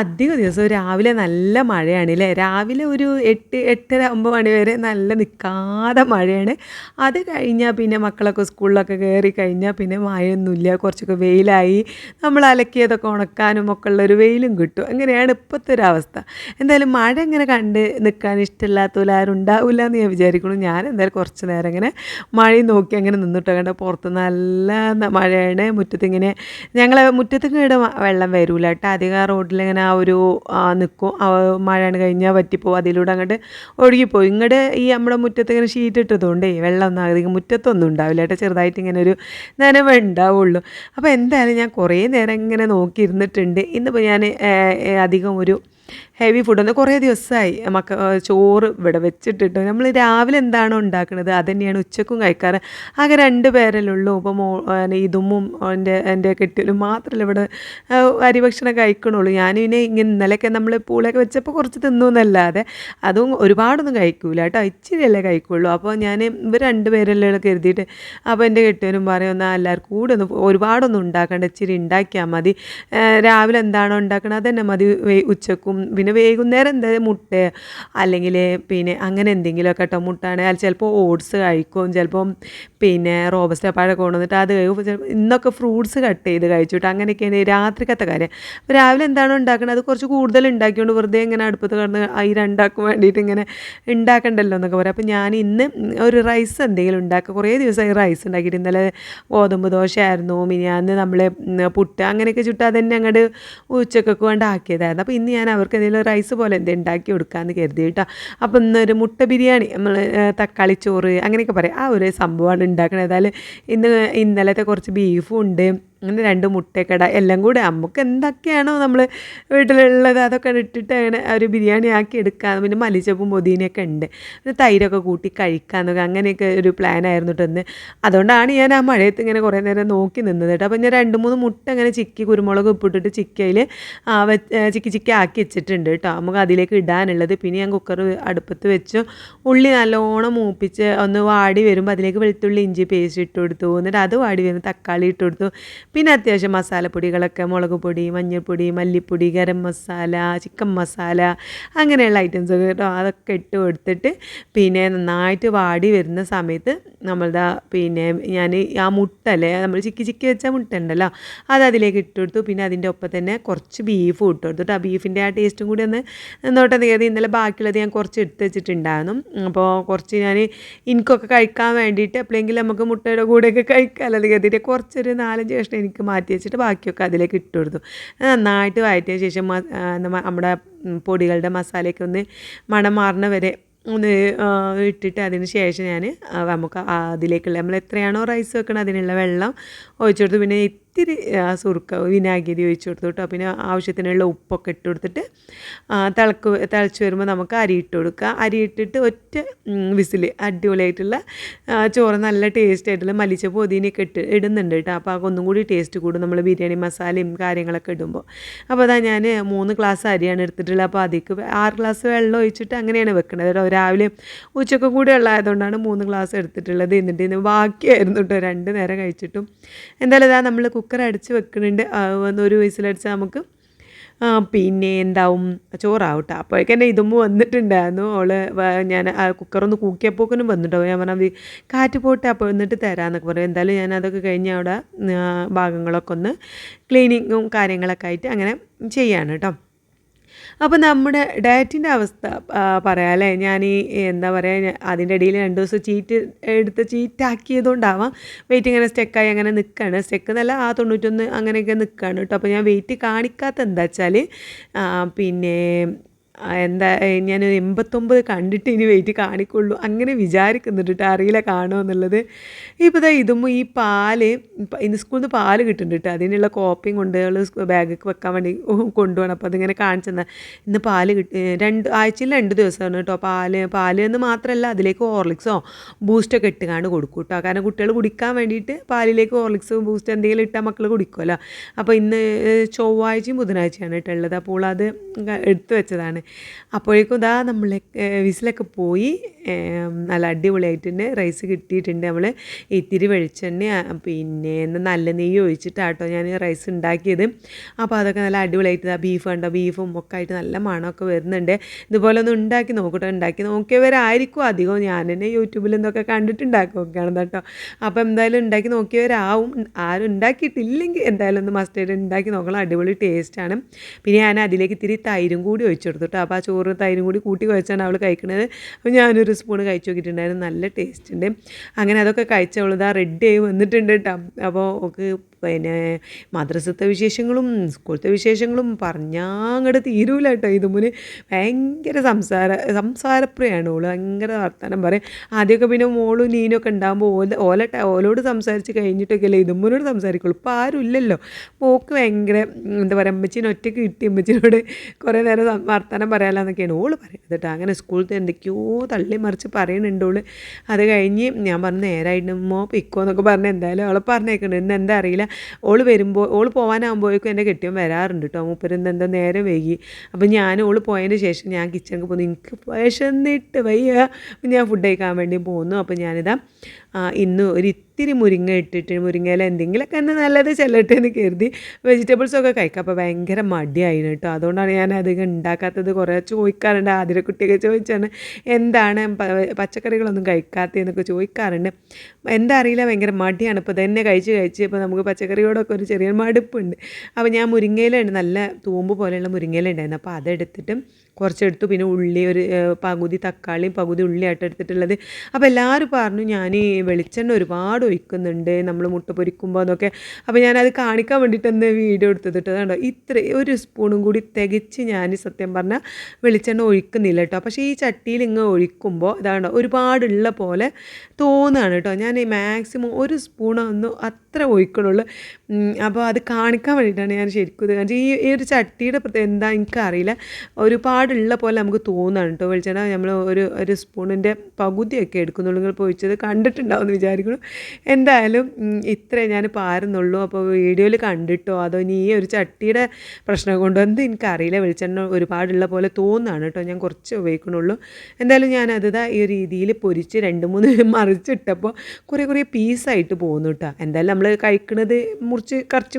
ഇപ്പോൾ ദിവസം രാവിലെ നല്ല മഴയാണ് അല്ലേ രാവിലെ ഒരു എട്ട് എട്ടര ഒമ്പത് മണി വരെ നല്ല നിൽക്കാതെ മഴയാണ്. അത് കഴിഞ്ഞാൽ പിന്നെ മക്കളൊക്കെ സ്കൂളിലൊക്കെ കയറി കഴിഞ്ഞാൽ പിന്നെ മഴയൊന്നുമില്ല കുറച്ചൊക്കെ വെയിലായി. നമ്മൾ അലക്കിയതൊക്കെ ഉണക്കാനും ഒക്കെ ഉള്ളൊരു വെയിലും കിട്ടും. അങ്ങനെയാണ് ഇപ്പോഴത്തെ ഒരു അവസ്ഥ. എന്തായാലും മഴ ഇങ്ങനെ കണ്ട് നിൽക്കാൻ ഇഷ്ടമില്ലാത്തവരാരും ഉണ്ടാവില്ല എന്ന് ഞാൻ വിചാരിക്കുന്നു. ഞാൻ എന്തായാലും കുറച്ച് നേരം ഇങ്ങനെ മഴയും നോക്കി അങ്ങനെ നിന്നിട്ട്. കണ്ട പുറത്ത് നല്ല മഴയാണ്. മുറ്റത്തിങ്ങനെ ഞങ്ങളെ മുറ്റത്ത് വെള്ളം വരൂല കേട്ടോ. അധികം റോഡിലിങ്ങനെ ആ ഒരു നിൽക്കും മഴയാണ് കഴിഞ്ഞാൽ വറ്റിപ്പോവും. അതിലൂടെ അങ്ങോട്ട് ഒഴുകിപ്പോവും. ഇങ്ങോട്ട് ഈ നമ്മുടെ മുറ്റത്ത് ഇങ്ങനെ ഷീറ്റ് ഇട്ടതുകൊണ്ടേ വെള്ളം ഒന്നും അധികം മുറ്റത്തൊന്നും ഉണ്ടാവില്ല കേട്ടോ. ചെറുതായിട്ട് ഇങ്ങനെ ഒരു നനവ് ഉണ്ടാവുള്ളൂ. അപ്പോൾ എന്തായാലും ഞാൻ കുറേ നേരം ഇങ്ങനെ നോക്കിയിരുന്നിട്ടുണ്ട്. ഇന്നിപ്പോൾ ഞാൻ അധികം ഒരു ഹെവി ഫുഡ് കുറേ ദിവസമായി മക്ക ചോറ് ഇവിടെ വെച്ചിട്ടിട്ട്. നമ്മൾ രാവിലെ എന്താണോ ഉണ്ടാക്കുന്നത് അത് തന്നെയാണ് ഉച്ചക്കും കഴിക്കാറ്. ആകെ രണ്ട് പേരല്ലേ ഉള്ളൂ ഇപ്പോൾ മോ ഇതുമ്മും എന്റെ എന്റെ കെട്ടിലും മാത്രമല്ല ഇവിടെ അരിഭക്ഷണം കഴിക്കണുള്ളൂ. ഞാനിങ്ങനെ ഇങ്ങനെ ഇന്നലെയൊക്കെ നമ്മൾ പൂളൊക്കെ വെച്ചപ്പോൾ കുറച്ച് തിന്നു എന്നല്ലാതെ അതും ഒരുപാടൊന്നും കഴിക്കൂല കേട്ടോ. ഇച്ചിരിയല്ലേ കഴിക്കുള്ളൂ. അപ്പോൾ ഞാൻ ഇവർ രണ്ട് പേരല്ലേ കരുതിയിട്ട് അപ്പോൾ എന്റെ കെട്ടിയവനും പറയുന്ന എല്ലാവർക്കും കൂടെ ഒന്ന് ഒരുപാടൊന്നും ഉണ്ടാക്കേണ്ട. ഇച്ചിരി ഉണ്ടാക്കിയാൽ മതി. രാവിലെ എന്താണോ ഉണ്ടാക്കണത് അത് തന്നെ മതി ഉച്ചക്കും പിന്നെ വൈകുന്നേരം എന്താ മുട്ട അല്ലെങ്കിൽ പിന്നെ അങ്ങനെ എന്തെങ്കിലുമൊക്കെ കേട്ടോ. മുട്ടാണെങ്കിൽ ചിലപ്പോൾ ഓട്സ് കഴിക്കും ചിലപ്പം പിന്നെ റോബസ്റ്റ പഴം കൊണ്ടുവന്നിട്ട് അത് കഴിക്കും. ഇന്നൊക്കെ ഫ്രൂട്ട്സ് കട്ട് ചെയ്ത് കഴിച്ചിട്ട് അങ്ങനെയൊക്കെയാണ് രാത്രിക്കത്തെ കാര്യം. അപ്പോൾ രാവിലെ എന്താണോ ഉണ്ടാക്കുന്നത് അത് കുറച്ച് കൂടുതൽ ഉണ്ടാക്കിയോണ്ട് വെറുതെ ഇങ്ങനെ അടുപ്പത്ത് കിടന്ന് ഈ രണ്ടാക്കും വേണ്ടിയിട്ട് ഇങ്ങനെ ഉണ്ടാക്കണ്ടല്ലോ എന്നൊക്കെ പറയാം. അപ്പോൾ ഞാൻ ഇന്ന് ഒരു റൈസ് എന്തെങ്കിലും ഉണ്ടാക്കുക. കുറേ ദിവസമായി റൈസ് ഉണ്ടാക്കിയിട്ട് ഇന്നലെ ഗോതമ്പ് ദോശയായിരുന്നു. മിനിയാന്ന് നമ്മൾ പുട്ട് അങ്ങനെയൊക്കെ ചുട്ട് അതന്നെ അങ്ങോട്ട് ഉച്ചക്കൊക്കെ കൊണ്ട് ആക്കിയതായിരുന്നു അപ്പോൾ ഇന്ന് ഞാൻ അവർക്ക് എന്തെങ്കിലും റൈസ് പോലെ എന്തെങ്കിലും ഉണ്ടാക്കി കൊടുക്കാമെന്ന് കരുതി കേട്ടോ. അപ്പം ഇന്നൊരു മുട്ട ബിരിയാണി നമ്മൾ തക്കാളി ചോറ് അങ്ങനെയൊക്കെ പറയാം. ആ ഒരു സംഭവമാണ് ഉണ്ടാക്കുന്നത് ഏതായാലും ഇന്ന് ഇന്നലത്തെ കുറച്ച് ബീഫും ഉണ്ട്. അങ്ങനെ രണ്ട് മുട്ടക്കട എല്ലാം കൂടെ. നമുക്ക് എന്തൊക്കെയാണോ നമ്മൾ വീട്ടിലുള്ളത് അതൊക്കെ ഇട്ടിട്ട് അങ്ങനെ ഒരു ബിരിയാണി ആക്കി എടുക്കാം. പിന്നെ മലിച്ചപ്പും പൊതിനൊക്കെ ഉണ്ട്. പിന്നെ തൈരൊക്കെ കൂട്ടി കഴിക്കാമെന്നൊക്കെ അങ്ങനെയൊക്കെ ഒരു പ്ലാൻ ആയിരുന്നു കേട്ടോ അതുകൊണ്ടാണ് ഞാൻ ആ മഴയത്ത് ഇങ്ങനെ കുറേ നേരം നോക്കി നിന്നത് കേട്ടോ അപ്പോൾ ഞാൻ രണ്ട് മൂന്ന് മുട്ട അങ്ങനെ ചിക്കി കുരുമുളക് ഉപ്പിട്ടിട്ട് ചിക്കയിൽ ചിക്കി ചിക്കി ആക്കി വെച്ചിട്ടുണ്ട് കേട്ടോ നമുക്ക് അതിലേക്ക് ഇടാനുള്ളത്. പിന്നെ ഞാൻ കുക്കർ അടുപ്പത്ത് വെച്ചു. ഉള്ളി നല്ലോണം മൂപ്പിച്ച് ഒന്ന് വാടി വരുമ്പോൾ അതിലേക്ക് വെളുത്തുള്ളി ഇഞ്ചി പേസ്റ്റ് ഇട്ട് കൊടുത്തു. എന്നിട്ട് അത് വാടി വരുമ്പോൾ തക്കാളി ഇട്ട് കൊടുത്തു. പിന്നെ അത്യാവശ്യം മസാലപ്പൊടികളൊക്കെ മുളക് പൊടി മഞ്ഞൾപ്പൊടി മല്ലിപ്പൊടി ഗരം മസാല ചിക്കൻ മസാല അങ്ങനെയുള്ള ഐറ്റംസ് കേട്ടോ അതൊക്കെ ഇട്ട് കൊടുത്തിട്ട് പിന്നെ നന്നായിട്ട് വാടി വരുന്ന സമയത്ത് നമ്മളുടെ പിന്നെ ഞാൻ ആ മുട്ട അല്ലേ നമ്മൾ ചിക്കി ചിക്കി വെച്ച മുട്ട ഉണ്ടല്ലോ അത് അതിലേക്ക് ഇട്ട് കൊടുത്തു. പിന്നെ അതിന്റെ ഒപ്പം തന്നെ കുറച്ച് ബീഫ് ഇട്ട് കൊടുത്തു ആ ബീഫിന്റെ ആ ടേസ്റ്റും കൂടി ഒന്ന് നോട്ടെ കയറി ഇന്നലെ ബാക്കിയുള്ളത് ഞാൻ കുറച്ച് എടുത്ത് വെച്ചിട്ടുണ്ടായിരുന്നു. അപ്പോൾ കുറച്ച് ഞാൻ എനിക്കൊക്കെ കഴിക്കാൻ വേണ്ടിയിട്ട് എപ്പോഴെങ്കിലും നമുക്ക് മുട്ടയുടെ കൂടെയൊക്കെ കഴിക്കാമല്ലോ കരുതിയിട്ട് കുറച്ചൊരു നാലഞ്ച് കഷ്ണം എനിക്ക് മാറ്റി വെച്ചിട്ട് ബാക്കിയൊക്കെ അതിലേക്ക് ഇട്ട് കൊടുത്തു. നന്നായിട്ട് വഴറ്റിയ ശേഷം നമ്മുടെ പൊടികളുടെ മസാലയൊക്കെ ഒന്ന് മണം മാറുന്ന വരെ ഒന്ന് ഇട്ടിട്ട് അതിന് ശേഷം ഞാൻ നമുക്ക് അതിലേക്കുള്ള നമ്മൾ എത്രയാണോ റൈസ് വെക്കണം അതിനുള്ള വെള്ളം ഒഴിച്ചു കൊടുത്തു. പിന്നെ ഇത്തിരി സുറുക്ക വിനാഗിരി ഒഴിച്ച് കൊടുത്തു കേട്ടോ. പിന്നെ ആവശ്യത്തിനുള്ള ഉപ്പൊക്കെ ഇട്ട് കൊടുത്തിട്ട് തിളക്ക് തിളച്ച് വരുമ്പോൾ നമുക്ക് അരി ഇട്ട് കൊടുക്കുക അരി ഇട്ടിട്ട് ഒറ്റ വിസിൽ അടിപൊളിയായിട്ടുള്ള ചോറ് നല്ല ടേസ്റ്റ് ആയിട്ടുള്ള മലിച്ച പൊതിനൊക്കെ ഇട്ട് ഇടുന്നുണ്ട് കേട്ടോ. അപ്പോൾ ആ ഒന്നും കൂടി ടേസ്റ്റ് കൂടും. നമ്മൾ ബിരിയാണി മസാലയും കാര്യങ്ങളൊക്കെ ഇടുമ്പോൾ അപ്പോൾ അതാ ഞാൻ മൂന്ന് ഗ്ലാസ് അരിയാണ് എടുത്തിട്ടുള്ളത്. അപ്പോൾ അതിക്ക് ആറ് ഗ്ലാസ് വെള്ളം ഒഴിച്ചിട്ട് അങ്ങനെയാണ് വെക്കുന്നത് കേട്ടോ. രാവിലെ ഉച്ചയ്ക്ക് കൂടെ ഉള്ളതായതുകൊണ്ടാണ് മൂന്ന് ഗ്ലാസ് എടുത്തിട്ടുള്ളത്. എന്നിട്ട് ബാക്കിയായിരുന്നു കേട്ടോ. രണ്ട് നേരം കഴിച്ചിട്ടും. എന്തായാലും ഇതാ നമ്മൾ കുക്കർ അടിച്ച് വെക്കുന്നുണ്ട് ഒരു വിസിലടിച്ചാൽ നമുക്ക് പിന്നെ എന്താവും? ചോറാവട്ടെ. അപ്പോഴേക്കെന്നെ ഇതുമ്പോൾ വന്നിട്ടുണ്ടായിരുന്നു. അവൾ ഞാൻ കുക്കറൊന്ന് കൂക്കിയപ്പോക്കൊന്നും വന്നിട്ടോ ഞാൻ പറഞ്ഞാൽ കാറ്റ് പോട്ടെ അപ്പോൾ വന്നിട്ട് തരാമെന്നൊക്കെ പറയും എന്തായാലും ഞാൻ അതൊക്കെ കഴിഞ്ഞ് അവിടെ ഭാഗങ്ങളൊക്കെ ഒന്ന് ക്ലീനിങ്ങും കാര്യങ്ങളൊക്കെ ആയിട്ട് അങ്ങനെ ചെയ്യാണ് കേട്ടോ. അപ്പോൾ നമ്മുടെ ഡയറ്റിന്റെ അവസ്ഥ പറയാം അല്ലേ? ഞാൻ ഈ എന്താ പറയുക അതിന്റെ ഇടയിൽ രണ്ട് ദിവസം ചീറ്റ് എടുത്ത് ചീറ്റാക്കിയതുകൊണ്ടാവാം വെയിറ്റ് ഇങ്ങനെ സ്റ്റെക്കായി അങ്ങനെ നിൽക്കുകയാണ് സ്റ്റെക്ക് എന്നല്ല ആ തൊണ്ണൂറ്റൊന്ന് അങ്ങനെയൊക്കെ നിൽക്കുകയാണ് കേട്ടോ. അപ്പോൾ ഞാൻ വെയിറ്റ് കാണിക്കാത്ത എന്താ വെച്ചാൽ പിന്നെ എന്താ ഞാൻ എൺപത്തൊമ്പത് കണ്ടിട്ട് ഇനി വെയിറ്റ് കാണിക്കുള്ളൂ. അങ്ങനെ വിചാരിക്കുന്നുണ്ട് കേട്ടോ അറിയില്ല കാണുമോ എന്നുള്ളത്. ഇപ്പോൾ ഇതാ ഇതും ഈ പാൽ ഇന്ന് സ്കൂളിൽ നിന്ന് പാൽ കിട്ടുന്നുണ്ട് കേട്ടോ അതിനുള്ള കോപ്പിയും കൊണ്ട് ബാഗിൽ വെക്കാൻ വേണ്ടി കൊണ്ടുപോകണം. അപ്പോൾ അതിങ്ങനെ കാണിച്ചു തന്നാൽ ഇന്ന് പാൽ കിട്ടി രണ്ട് ആഴ്ചയിൽ രണ്ട് ദിവസമാണ് കേട്ടോ പാൽ. പാൽ എന്ന് മാത്രമല്ല അതിലേക്ക് ഓർലിക്സോ ബൂസ്റ്റൊക്കെ ഇട്ടുകാണ്ട് കൊടുക്കും കേട്ടോ കാരണം കുട്ടികൾ കുടിക്കാൻ വേണ്ടിയിട്ട് പാലിലേക്ക് ഹോർലിക്സ് ബൂസ്റ്റ് എന്തെങ്കിലും ഇട്ടാൽ മക്കൾ കുടിക്കുമല്ലോ അപ്പോൾ ഇന്ന് ചൊവ്വാഴ്ചയും ബുധനാഴ്ചയാണ് കേട്ടോ ഉള്ളത്. അപ്പോൾ അത് എടുത്തു വെച്ചതാണ്. അപ്പോഴേക്കും ഇതാ നമ്മൾ വിസിലൊക്കെ പോയി നല്ല അടിപൊളിയായിട്ട് തന്നെ റൈസ് കിട്ടിയിട്ടുണ്ട് നമ്മൾ ഇത്തിരി വെളിച്ചെണ്ണ പിന്നെ നല്ല നെയ്യ് ഒഴിച്ചിട്ടാട്ടോ ഞാൻ റൈസ് ഉണ്ടാക്കിയത്. അപ്പോൾ അതൊക്കെ നല്ല അടിപൊളിയായിട്ട് ആ ബീഫ് കണ്ടോ ബീഫും ഒക്കെ ആയിട്ട് നല്ല മണമൊക്കെ വരുന്നുണ്ട്. ഇതുപോലെ ഒന്ന് ഉണ്ടാക്കി നോക്കട്ടെ ഉണ്ടാക്കി നോക്കിയവരായിരിക്കും അധികവും. ഞാൻ തന്നെ യൂട്യൂബിൽ എന്തൊക്കെ കണ്ടിട്ടുണ്ടാക്കുകയാണ് കേട്ടോ അപ്പോൾ എന്തായാലും ഉണ്ടാക്കി നോക്കിയവരാവും. ആരും ഉണ്ടാക്കിയിട്ടില്ലെങ്കിൽ എന്തായാലും ഒന്ന് മസ്റ്റേഡ് ഉണ്ടാക്കി നോക്കണം. അടിപൊളി ടേസ്റ്റാണ് പിന്നെ ഞാൻ അതിലേക്ക് ഇത്തിരി തൈരും കൂടി ഒഴിച്ചു കൊടുത്തു കേട്ടോ. അപ്പോൾ ആ ചോറ് തൈരും കൂടി കൂട്ടി കുഴച്ചാണ് അവൾ കഴിക്കുന്നത് അപ്പോൾ ഞാനൊരു സ്പൂൺ കഴിച്ചു നോക്കിയിട്ടുണ്ടായിരുന്നു. നല്ല ടേസ്റ്റ് ഉണ്ട്. അങ്ങനെ അതൊക്കെ കഴിച്ചവളത് റെഡി ആയി വന്നിട്ടുണ്ട് കേട്ടോ. അപ്പോൾ ഒക്കെ പിന്നെ മദ്രസത്തെ വിശേഷങ്ങളും സ്കൂളത്തെ വിശേഷങ്ങളും പറഞ്ഞാൽ അങ്ങോട്ട് തീരൂല കേട്ടോ ഇതുമുന് ഭയങ്കര സംസാര സംസാരപ്രിയാണ്. ഓൾ ഭയങ്കര വർത്തമാനം പറയും. ആദ്യമൊക്കെ പിന്നെ മോളും നീനൊക്കെ ഉണ്ടാകുമ്പോൾ ഓല ഓല ഓലോട് സംസാരിച്ച് കഴിഞ്ഞിട്ടൊക്കെ അല്ലേ ഇതുമ്മനോട് സംസാരിക്കുള്ളൂ. ഇപ്പോൾ ആരും ഇല്ലല്ലോ. മോക്ക് ഭയങ്കര എന്താ പറയുക അമ്മച്ചീനെ ഒറ്റയ്ക്ക് കിട്ടി അമ്മച്ചീനോട് കുറേ നേരം വർത്തമാനം പറയാമെന്നൊക്കെയാണ് ഓൾ പറയുന്നത് കേട്ടോ അങ്ങനെ സ്കൂളിൽ എന്തൊക്കെയോ തള്ളി മറിച്ച് പറയുന്നുണ്ട് ഓൾ. അത് കഴിഞ്ഞ് ഞാൻ പറഞ്ഞു നേരായിട്ട് മോ പിക്കോ എന്നൊക്കെ പറഞ്ഞ് എന്തായാലും അവളെ പറഞ്ഞേക്കുന്നുണ്ട് ഇന്ന് എന്താ അറിയില്ല. ഓൾ വരുമ്പോൾ ഓൾ പോകാനാകുമ്പോഴേക്കും എന്റെ കെട്ടിയൻ വരാറുണ്ട് കേട്ടോ മൂപ്പരുന്ന് എന്താ നേരം വൈകി. അപ്പം ഞാൻ ഓൾ പോയതിന് ശേഷം ഞാൻ കിച്ചണിൽ പോകുന്നു എനിക്ക് വിശന്നിട്ട് വയ്യ. ഞാൻ ഫുഡ് കഴിക്കാൻ വേണ്ടി പോകുന്നു അപ്പം ഞാനിതാ ഇന്ന് ഒരു ഇത്തിരി മുരിങ്ങ ഇട്ടിട്ട് മുരിങ്ങയില എന്തെങ്കിലുമൊക്കെ എന്നെ നല്ലത് ചെല്ലട്ടെ എന്ന് കരുതി വെജിറ്റബിൾസൊക്കെ കഴിക്കാം. അപ്പോൾ ഭയങ്കര മടിയായിരുന്നു കേട്ടോ. അതുകൊണ്ടാണ് ഞാൻ അധികം ഉണ്ടാക്കാത്തത് കുറേ ചോദിക്കാറുണ്ട്. ആതിര കുട്ടിയൊക്കെ ചോദിച്ചാണ് എന്താണ് പച്ചക്കറികളൊന്നും കഴിക്കാത്തതെന്നൊക്കെ ചോദിക്കാറുണ്ട്. എന്താ അറിയില്ല ഭയങ്കര മടിയാണ്. ഇപ്പോൾ തന്നെ കഴിച്ച് കഴിച്ച് ഇപ്പോൾ നമുക്ക് പച്ചക്കറിയോടൊക്കെ ഒരു ചെറിയ മടുപ്പുണ്ട്. അപ്പോൾ ഞാൻ മുരിങ്ങയിലുണ്ട് നല്ല തൂമ്പ് പോലെയുള്ള മുരിങ്ങയില ഉണ്ടായിരുന്നു അപ്പോൾ അതെടുത്തിട്ട് കുറച്ചെടുത്തു. പിന്നെ ഉള്ളി ഒരു പകുതി തക്കാളിയും പകുതി ഉള്ളിയായിട്ട് എടുത്തിട്ടുള്ളത്. അപ്പോൾ എല്ലാവരും പറഞ്ഞു ഞാൻ വെളിച്ചെണ്ണ ഒരുപാട് ഒഴിക്കുന്നുണ്ട് നമ്മൾ മുട്ട പൊരിക്കുമ്പോൾ എന്നൊക്കെ. അപ്പോൾ ഞാനത് കാണിക്കാൻ വേണ്ടിയിട്ട് തന്നെ വീഡിയോ എടുത്തത് കേട്ടോ ഇത്ര ഒരു സ്പൂണും കൂടി തികച്ച് ഞാൻ സത്യം പറഞ്ഞാൽ വെളിച്ചെണ്ണ ഒഴിക്കുന്നില്ല കേട്ടോ പക്ഷേ ഈ ചട്ടിയിൽ ഇങ്ങ് ഒഴിക്കുമ്പോൾ ഇതാണ് ഒരുപാടുള്ള പോലെ തോന്നുകയാണ് കേട്ടോ ഞാൻ മാക്സിമം ഒരു സ്പൂണൊന്നും അത്ര ഒഴിക്കണുള്ളൂ അപ്പോൾ അത് കാണിക്കാൻ വേണ്ടിയിട്ടാണ് ഞാൻ ശരിക്കും ഈ ഒരു ചട്ടിയുടെ പ്രത്യേകം എന്താ എനിക്കറിയില്ല. ഒരുപാടുള്ള പോലെ നമുക്ക് തോന്നുകയാണ് കേട്ടോ വെളിച്ചെണ്ണ നമ്മൾ ഒരു ഒരു സ്പൂണിന്റെ പകുതിയൊക്കെ എടുക്കുന്നുള്ളൂ. നിങ്ങൾ പോയിച്ചത് കണ്ടിട്ടുണ്ടാവും എന്ന് വിചാരിക്കുന്നു. എന്തായാലും ഇത്രേ ഞാൻ പാരുന്നുള്ളൂ. അപ്പോൾ വീഡിയോയിൽ കണ്ടിട്ടോ? അതോ ഇനി ഈ ഒരു ചട്ടിയുടെ പ്രശ്നം കൊണ്ടോ? എന്ത് എനിക്കറിയില്ല. വെളിച്ചെണ്ണ ഒരുപാടുള്ള പോലെ തോന്നുകയാണ് കേട്ടോ ഞാൻ കുറച്ച് ഉപയോഗിക്കണുള്ളൂ എന്തായാലും ഞാൻ അത് ഈ രീതിയിൽ പൊരിച്ച് രണ്ട് മൂന്ന് മറിച്ചിട്ടപ്പോൾ കുറേ കുറേ പീസായിട്ട് പോകുന്നു കേട്ടോ എന്തായാലും നമ്മൾ കഴിക്കുന്നത് മുറിച്ച് കറച്ച്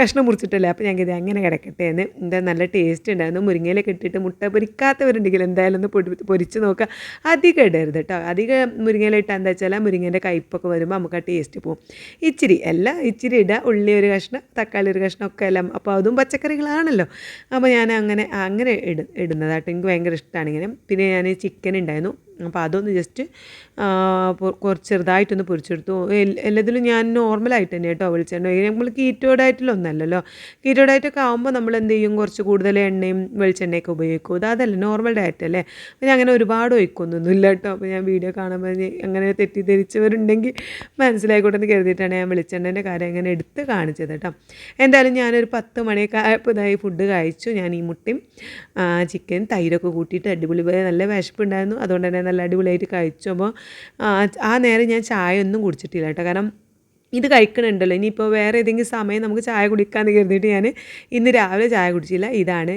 കഷ്ണം മുറിച്ചിട്ടല്ലേ? അപ്പോൾ ഞങ്ങൾക്ക് ഇത് അങ്ങനെ കിടക്കട്ടെ എന്ന്. എന്താ നല്ല ടേസ്റ്റ് ഉണ്ടായിരുന്നു. മുരിങ്ങയിലൊക്കെ ഇട്ടിട്ട് മുട്ട പൊരിക്കാത്തവരുണ്ടെങ്കിൽ എന്തായാലും ഒന്ന് പൊടി പൊരിച്ച് നോക്കുക. അധികം ഇടരുത് കേട്ടോ അധികം മുരിങ്ങയില ഇട്ടാൽ എന്താ വെച്ചാൽ മുരിങ്ങേന്റെ കയ്പ്പൊക്കെ വരുമ്പോൾ നമുക്ക് ആ ടേസ്റ്റ് പോകും ഇച്ചിരി അല്ല ഇച്ചിരി ഇടുക ഉള്ളി ഒരു കഷ്ണം തക്കാളി ഒരു കഷ്ണം ഒക്കെ എല്ലാം. അപ്പോൾ അതും പച്ചക്കറികളാണല്ലോ. അപ്പോൾ ഞാൻ അങ്ങനെ അങ്ങനെ ഇട ഇടുന്നതായിട്ട് എനിക്ക് ഭയങ്കര ഇഷ്ടമാണ് ഇങ്ങനെ. പിന്നെ ഞാൻ ചിക്കൻ ഉണ്ടായിരുന്നു അപ്പോൾ അതൊന്ന് ജസ്റ്റ് കുറച്ച് ചെറുതായിട്ടൊന്ന് പൊരിച്ചെടുത്തു. എല്ലാത്തിലും ഞാൻ നോർമലായിട്ട് തന്നെ കേട്ടോ വെളിച്ചെണ്ണ നമ്മൾ കീറ്റോ ഡയറ്റിലൊന്നല്ലല്ലോ കീറ്റോ ഡയറ്റൊക്കെ ആകുമ്പോൾ നമ്മൾ എന്ത് ചെയ്യും? കുറച്ച് കൂടുതൽ എണ്ണയും വെളിച്ചെണ്ണയൊക്കെ ഉപയോഗിക്കും. അത് അതല്ല നോർമൽ ഡയറ്റ് അല്ലേ? അപ്പോൾ ഞാൻ അങ്ങനെ ഒരുപാട് ഒഴിക്കുന്നൊന്നുമില്ല കേട്ടോ. അപ്പോൾ ഞാൻ വീഡിയോ കാണുമ്പോൾ അങ്ങനെ തെറ്റിദ്ധരിച്ചവരുണ്ടെങ്കിൽ മനസ്സിലായിക്കോട്ടെ എന്ന് കരുതിയിട്ടാണ് ഞാൻ വെളിച്ചെണ്ണേന്റെ കാര്യം അങ്ങനെ എടുത്ത് കാണിച്ചത് കേട്ടോ. എന്തായാലും ഞാനൊരു പത്ത് മണിയൊക്കെ ആയപ്പോൾ ഫുഡ് കഴിച്ചു. ഞാൻ ഈ മുട്ടയും ചിക്കൻ തൈരൊക്കെ കൂട്ടിയിട്ട് അടിപൊളി നല്ല വിശപ്പുണ്ടായിരുന്നു. അതുകൊണ്ട് തന്നെ നല്ല അടിപൊളിയായിട്ട് കഴിച്ചു. അപ്പോൾ ആ നേരം ഞാൻ ചായ ഒന്നും കുടിച്ചിട്ടില്ല കേട്ടോ. കാരണം ഇത് കഴിക്കണുണ്ടല്ലോ. ഇനിയിപ്പോൾ വേറെ ഏതെങ്കിലും സമയം നമുക്ക് ചായ കുടിക്കാമെന്ന് കരുതിയിട്ട് ഞാൻ ഇന്ന് രാവിലെ ചായ കുടിച്ചില്ല. ഇതാണ്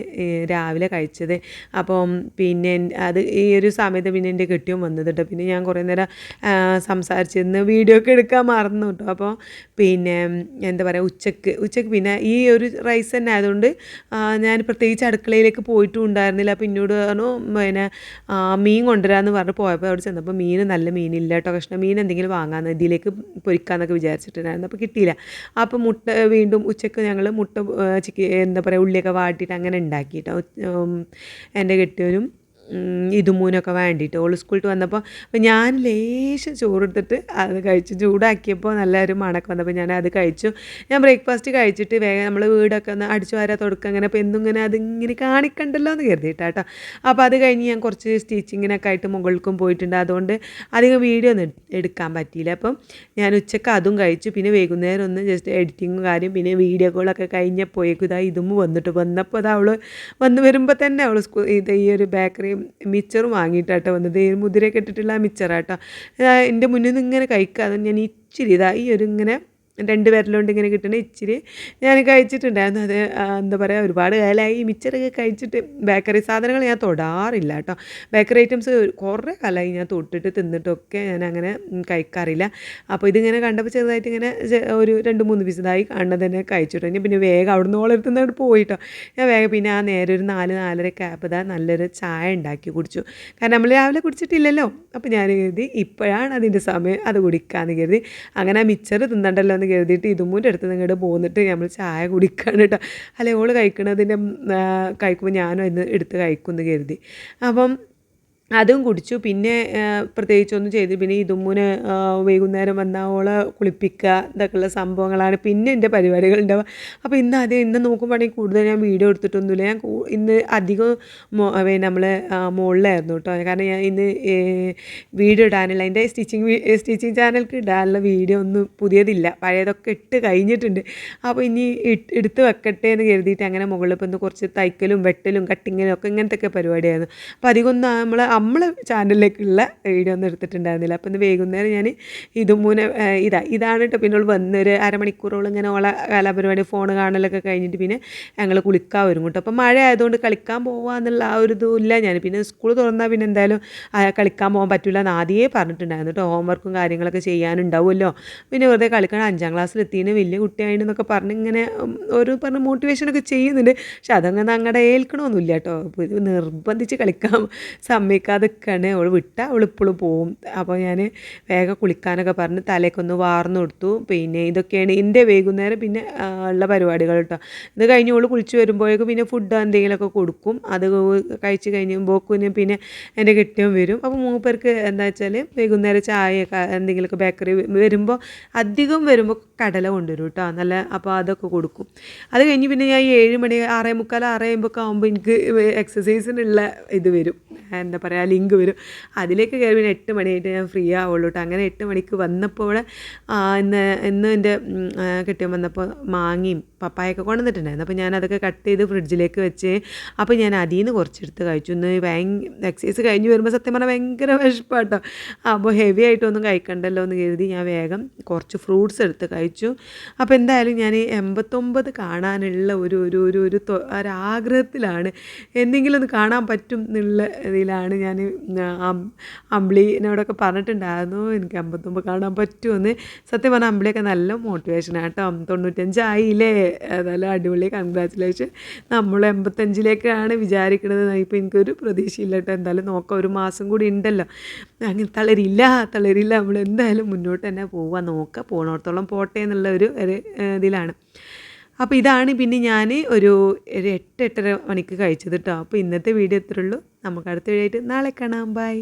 രാവിലെ കഴിച്ചത്. അപ്പം പിന്നെ അത് ഈ ഒരു സമയത്ത് പിന്നെ എന്റെ കെട്ടിയും വന്നത് കേട്ടോ. പിന്നെ ഞാൻ കുറേ നേരം സംസാരിച്ചിരുന്ന്. വീഡിയോ ഒക്കെ എടുക്കാൻ മറന്നു കേട്ടോ. അപ്പോൾ പിന്നെ എന്താ പറയുക ഉച്ചയ്ക്ക് ഉച്ചയ്ക്ക് പിന്നെ ഈ ഒരു റൈസ് തന്നെ ആയതുകൊണ്ട് ഞാൻ പ്രത്യേകിച്ച് അടുക്കളയിലേക്ക് പോയിട്ടും ഉണ്ടായിരുന്നില്ല. അപ്പോൾ എന്നോട് പറഞ്ഞു പിന്നെ മീൻ കൊണ്ടുവരാമെന്ന് പറഞ്ഞ് പോയപ്പോൾ അവിടെ ചെന്നപ്പോൾ മീൻ നല്ല മീനില്ല കേട്ടോ കഷ്ണം. മീൻ എന്തെങ്കിലും വാങ്ങാമെന്ന് ഇതിലേക്ക് പൊരിക്കാമെന്നൊക്കെ വിചാരിച്ചു വിചാരിച്ചിട്ടുണ്ടായിരുന്നു അപ്പോൾ കിട്ടിയില്ല. അപ്പോൾ മുട്ട വീണ്ടും ഉച്ചയ്ക്ക് ഞങ്ങൾ മുട്ട ചിക്കി എന്താ പറയുക ഉള്ളിയൊക്കെ വാട്ടിയിട്ട് അങ്ങനെ ഉണ്ടാക്കിയിട്ടോ എന്റെ കെട്ടിയവനും ഇതുമൂനൊക്കെ വേണ്ടിയിട്ട്. ഓൾ സ്കൂളിൽ വന്നപ്പോൾ ഞാൻ ലേശം ചോറെടുത്തിട്ട് അത് കഴിച്ചു ചൂടാക്കിയപ്പോൾ നല്ലൊരു മണക്ക് വന്നപ്പോൾ ഞാൻ അത് കഴിച്ചു. ഞാൻ ബ്രേക്ക്ഫാസ്റ്റ് കഴിച്ചിട്ട് വേഗം നമ്മൾ വീടൊക്കെ ഒന്ന് അടിച്ചു വാരാ തുടക്കം അങ്ങനെ അപ്പോൾ എന്തും ഇങ്ങനെ അതിങ്ങനെ കാണിക്കണ്ടല്ലോ എന്ന് കരുതിയിട്ടാട്ടോ അപ്പോൾ അത് കഴിഞ്ഞ് ഞാൻ കുറച്ച് സ്റ്റിച്ചിങ്ങിനൊക്കെ ആയിട്ട് മുകൾക്കും പോയിട്ടുണ്ട്. അതുകൊണ്ട് അധികം വീഡിയോ ഒന്നും എടുക്കാൻ പറ്റിയില്ല. അപ്പം ഞാൻ ഉച്ചയ്ക്ക് അതും കഴിച്ചു. പിന്നെ വൈകുന്നേരം ഒന്ന് ജസ്റ്റ് എഡിറ്റിങ്ങും കാര്യം പിന്നെ വീഡിയോ കോളൊക്കെ കഴിഞ്ഞപ്പോഴേക്കും ഇതാ ഇതും വന്നിട്ട് വന്നപ്പോൾ അത് അവൾ വന്ന് വരുമ്പോൾ തന്നെ അവൾ സ്കൂൾ ഇത് ഈ ഒരു ബേക്കറിയും മിച്ചറും വാങ്ങിയിട്ടാട്ടോ വന്നത്. മുതിരയൊക്കെ ഇട്ടിട്ടുള്ള ആ മിച്ചറാട്ടോ എന്റെ മുന്നിൽ നിന്ന് ഇങ്ങനെ കഴിക്കാതെ ഞാൻ ഇച്ചിരി ഇതാ ഈ ഒരു ഇങ്ങനെ രണ്ട് വിരലുകൊണ്ട് ഇങ്ങനെ കിട്ടണ ഇച്ചിരി ഞാൻ കഴിച്ചിട്ടുണ്ടായിരുന്നു. അത് എന്താ പറയുക ഒരുപാട് കാലമായി മിച്ചറൊക്കെ കഴിച്ചിട്ട് ബേക്കറി സാധനങ്ങൾ ഞാൻ തൊടാറില്ല കേട്ടോ. ബേക്കറി ഐറ്റംസ് കുറേ കാലമായി ഞാൻ തൊട്ടിട്ട് തിന്നിട്ടൊക്കെ ഞാൻ അങ്ങനെ കഴിക്കാറില്ല. അപ്പോൾ ഇതിങ്ങനെ കണ്ടപ്പോൾ ചെറുതായിട്ട് ഇങ്ങനെ ഒരു രണ്ട് മൂന്ന് പീസ് ഇതായി കാണുന്നത് തന്നെ കഴിച്ചിട്ടു. ഞാൻ പിന്നെ വേഗം അവിടുന്ന് ഓളെടുത്തുനിന്ന് പോയിട്ടോ ഞാൻ വേഗം പിന്നെ ആ നേരെ ഒരു നാല് നാലര ക്യാപ്പ് ഇതാ നല്ലൊരു ചായ ഉണ്ടാക്കി കുടിച്ചു. കാരണം നമ്മൾ രാവിലെ കുടിച്ചിട്ടില്ലല്ലോ. അപ്പോൾ ഞാൻ കരുതി ഇപ്പോഴാണ് അതിന്റെ സമയം അത് കുടിക്കാമെന്ന് കരുതി. അങ്ങനെ മിച്ചർ തിന്നണ്ടല്ലോ എന്ന് കരുതിയിട്ട് ഇതുമൂന്റെ അടുത്ത് നിങ്ങളുടെ പോന്നിട്ട് നമ്മൾ ചായ കുടിക്കാണ് കേട്ടോ അല്ലെ ഓൾ കഴിക്കണതിന്റെ കഴിക്കുമ്പോൾ ഞാനും ഇന്ന് എടുത്ത് കഴിക്കുമെന്ന് കരുതി. അപ്പം അതും കുടിച്ചു. പിന്നെ പ്രത്യേകിച്ചൊന്നും ചെയ്തു പിന്നെ ഇതുമ്മൂന് വൈകുന്നേരം വന്നാൽ ഓളെ കുളിപ്പിക്കുക ഇതൊക്കെയുള്ള സംഭവങ്ങളാണ്. പിന്നെ എന്റെ പരിപാടികൾ ഉണ്ടാവുക. അപ്പോൾ ഇന്ന് അത് ഇന്ന് നോക്കുമ്പോഴാണെങ്കിൽ കൂടുതൽ ഞാൻ വീഡിയോ എടുത്തിട്ടൊന്നുമില്ല. ഞാൻ ഇന്ന് അധികം നമ്മൾ മുകളിലായിരുന്നു കേട്ടോ. കാരണം ഞാൻ ഇന്ന് വീഡിയോ ഇടാനുള്ള എന്റെ സ്റ്റിച്ചിങ് സ്റ്റിച്ചിങ് ചാനൽക്ക് ഇടാനുള്ള വീഡിയോ ഒന്നും പുതിയതില്ല. പഴയതൊക്കെ ഇട്ട് കഴിഞ്ഞിട്ടുണ്ട്. അപ്പോൾ ഇനി എടുത്ത് വെക്കട്ടെ എന്ന് കരുതിയിട്ട് അങ്ങനെ മുകളിൽ ഇന്ന് കുറച്ച് തയ്ക്കലും വെട്ടലും കട്ടിങ്ങലും ഒക്കെ ഇങ്ങനത്തെ ഒക്കെ പരിപാടിയായിരുന്നു അപ്പോൾ അധികമൊന്നും നമ്മൾ നമ്മളെ ചാനലിലേക്കുള്ള വീഡിയോ ഒന്നും എടുത്തിട്ടുണ്ടായിരുന്നില്ല. അപ്പോൾ ഇന്ന് വൈകുന്നേരം ഞാൻ ഇതും മൂന്ന് ഇതാ ഇതാണ് കേട്ടോ പിന്നെ ഓൾ വന്നൊരു അരമണിക്കൂറോളം ഇങ്ങനെ ഓളെ കലാപരിപാടി ഫോൺ കാണലൊക്കെ കഴിഞ്ഞിട്ട് പിന്നെ ഞങ്ങൾ കുളിക്കാൻ വരും കേട്ടോ അപ്പോൾ മഴ ആയതുകൊണ്ട് കളിക്കാൻ പോകാന്നുള്ള ആ ഒരു ഇതുമില്ല ഞാൻ പിന്നെ സ്കൂൾ തുറന്നാൽ പിന്നെ എന്തായാലും കളിക്കാൻ പോകാൻ പറ്റില്ല എന്ന് ആദ്യമേ പറഞ്ഞിട്ടുണ്ടായിരുന്നു കേട്ടോ ഹോംവർക്കും കാര്യങ്ങളൊക്കെ ചെയ്യാനുണ്ടാവുമല്ലോ. പിന്നെ വെറുതെ കളിക്കണം അഞ്ചാം ക്ലാസ്സിൽ എത്തിയതിന് വലിയ കുട്ടിയായിട്ടെന്നൊക്കെ പറഞ്ഞ് ഇങ്ങനെ ഒരു പറഞ്ഞ് മോട്ടിവേഷനൊക്കെ ചെയ്യുന്നുണ്ട്. പക്ഷെ അതങ്ങനെ അങ്ങടെ ഏൽക്കണമൊന്നുമില്ല കേട്ടോ നിർബന്ധിച്ച് കളിക്കാൻ നിർബന്ധിച്ച് കളിക്കാൻ നിൽക്കുകയാണ് അവൾ വിട്ടാൽ അവൾ ഇപ്പോഴും പോവും. അപ്പോൾ ഞാൻ വേഗം കുളിക്കാനൊക്കെ പറഞ്ഞ് തലേക്കൊന്ന് വാർന്നു കൊടുത്തു. പിന്നെ ഇതൊക്കെയാണ് എന്റെ വൈകുന്നേരം പിന്നെ ഉള്ള പരിപാടികൾ കേട്ടോ ഇത് കഴിഞ്ഞ് അവൾ കുളിച്ച് വരുമ്പോഴേക്കും പിന്നെ ഫുഡ് എന്തെങ്കിലുമൊക്കെ കൊടുക്കും. അത് കഴിച്ച് കഴിയുമ്പോക്കിന് പിന്നെ എന്റെ കെട്ടിയും വരും. അപ്പോൾ മൂപ്പർക്ക് എന്താ വെച്ചാൽ വൈകുന്നേരം ചായ എന്തെങ്കിലുമൊക്കെ ബേക്കറി വരുമ്പോൾ അധികം വരുമ്പോൾ കടല കൊണ്ടുവരും കേട്ടോ നല്ല അപ്പോൾ അതൊക്കെ കൊടുക്കും. അത് കഴിഞ്ഞ് പിന്നെ ഞാൻ ഏഴ് മണി ആറേ മുക്കാൽ ആറേ അമ്പൊക്കെ ആകുമ്പോൾ എനിക്ക് എക്സസൈസിനുള്ള ഇത് വരും. എന്താ പറയുക ലിങ്ക് വരും. അതിലേക്ക് കയറി പിന്നെ എട്ട് മണിയായിട്ട് ഞാൻ ഫ്രീ ആവുള്ളൂ കേട്ടോ അങ്ങനെ എട്ട് മണിക്ക് വന്നപ്പോൾ ഇന്ന് ഇന്ന് എന്റെ കെട്ടിയൻ വന്നപ്പോൾ മാങ്ങയും പപ്പായൊക്കെ കൊണ്ടുവന്നിട്ടുണ്ടായിരുന്നു. അപ്പോൾ ഞാൻ അതൊക്കെ കട്ട് ചെയ്ത് ഫ്രിഡ്ജിലേക്ക് വെച്ച് അപ്പോൾ ഞാൻ അതിൽ നിന്ന് കുറച്ചെടുത്ത് കഴിച്ചു. ഇന്ന് ഭയങ്കര എക്സസൈസ് കഴിഞ്ഞ് വരുമ്പോൾ സത്യം പറഞ്ഞാൽ ഭയങ്കര വിഷപ്പാട്ടോ. അപ്പോൾ ഹെവി ആയിട്ടൊന്നും കഴിക്കണ്ടല്ലോ എന്ന് കരുതി ഞാൻ വേഗം കുറച്ച് ഫ്രൂട്ട്സ് എടുത്ത് കഴിച്ചു. അപ്പോൾ എന്തായാലും ഞാൻ എൺപത്തൊമ്പത് കാണാനുള്ള ഒരു ഒരു ഒരു ഒരു ആഗ്രഹത്തിലാണ് എന്തെങ്കിലും ഒന്ന് കാണാൻ പറ്റും എന്നുള്ള ഇതിലാണ് ഞാൻ അമ്പിളിനോടൊക്കെ പറഞ്ഞിട്ടുണ്ടായിരുന്നു എനിക്ക് അമ്പത്തൊമ്പത് കാണാൻ പറ്റുമെന്ന്. സത്യം പറഞ്ഞാൽ അമ്പിളിയൊക്കെ നല്ല മോട്ടിവേഷനാണ് കേട്ടോ. തൊണ്ണൂറ്റഞ്ചായില്ലേ? നല്ല അടിപൊളി. കൺഗ്രാറ്റുലേഷൻ നമ്മൾ എൺപത്തഞ്ചിലേക്കാണ് വിചാരിക്കുന്നത് ഇപ്പോൾ എനിക്കൊരു പ്രതീക്ഷയില്ല കേട്ടോ. എന്തായാലും നോക്കാം. ഒരു മാസം കൂടി ഉണ്ടല്ലോ. അങ്ങനെ തളരില്ല തളരില്ല. നമ്മൾ എന്തായാലും മുന്നോട്ട് തന്നെ പോവുക നോക്കുക പോണോടത്തോളം പോട്ടെ എന്നുള്ള ഒരു, ഇതിലാണ്. അപ്പോൾ ഇതാണ് പിന്നെ ഞാൻ ഒരു എട്ട് എട്ടര മണിക്ക് കഴിച്ചത് കേട്ടോ അപ്പോൾ ഇന്നത്തെ വീഡിയോ ഇത്രയുള്ളൂ നമുക്ക് അടുത്ത വീഡിയോ ആയിട്ട് നാളെ കാണാം. ബൈ